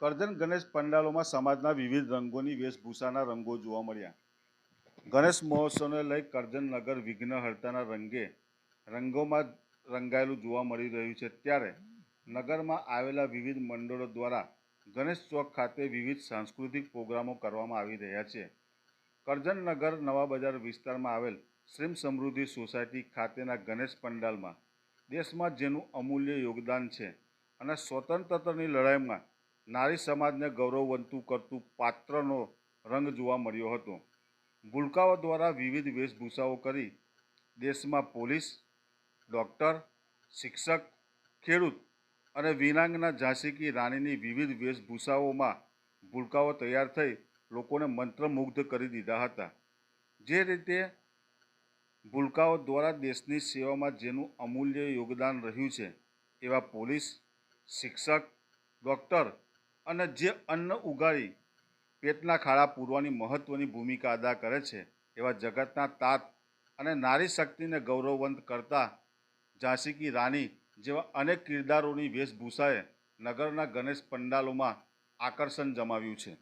કરજણ ગણેશ પંડાલોમાં સમાજના વિવિધ રંગોની વેશભૂષાના રંગો જોવા મળ્યા. ગણેશ મહોત્સવને લઈ કરજણ નગર વિઘ્નહર્તાના રંગે રંગોમાં રંગાયેલું જોવા મળી રહ્યું છે. ત્યારે નગરમાં આવેલા વિવિધ મંડળો દ્વારા ગણેશ ચોક ખાતે વિવિધ સાંસ્કૃતિક પ્રોગ્રામો કરવામાં આવી રહ્યા છે. કરજણ નગર નવા બજાર વિસ્તારમાં આવેલ શ્રીમ સમૃદ્ધિ સોસાયટી ખાતેના ગણેશ પંડાલમાં દેશમાં જેનું અમૂલ્ય યોગદાન છે અને સ્વતંત્રતાની લડાઈમાં નારી સમાજને ગૌરવવંતું કરતું પાત્રનો રંગ જોવા મળ્યો હતો. ભૂલકાઓ દ્વારા વિવિધ વેશભૂષાઓ કરી દેશમાં પોલીસ, ડૉક્ટર, શિક્ષક, ખેડૂત અને વિનાંગના ઝાંસી કી રાણીની વિવિધ વેશભૂષાઓમાં ભૂલકાઓ તૈયાર થઈ લોકોને મંત્રમુગ્ધ કરી દીધા હતા. જે રીતે ભૂલકાઓ દ્વારા દેશની સેવામાં જેનું અમૂલ્ય યોગદાન રહ્યું છે, એવા પોલીસ, શિક્ષક, ડૉક્ટર અને જે અન્ન ઉગાડી પેટના ખાડા પૂરવાની મહત્ત્વની ભૂમિકા અદા કરે છે, એવા જગતના તાત અને નારી શક્તિને ગૌરવવંત કરતા ઝાંસી કી રાણી જેવા અનેક કિરદારોની વેશભૂષાએ નગરના ગણેશ પંડાલોમાં આકર્ષણ જમાવ્યું છે.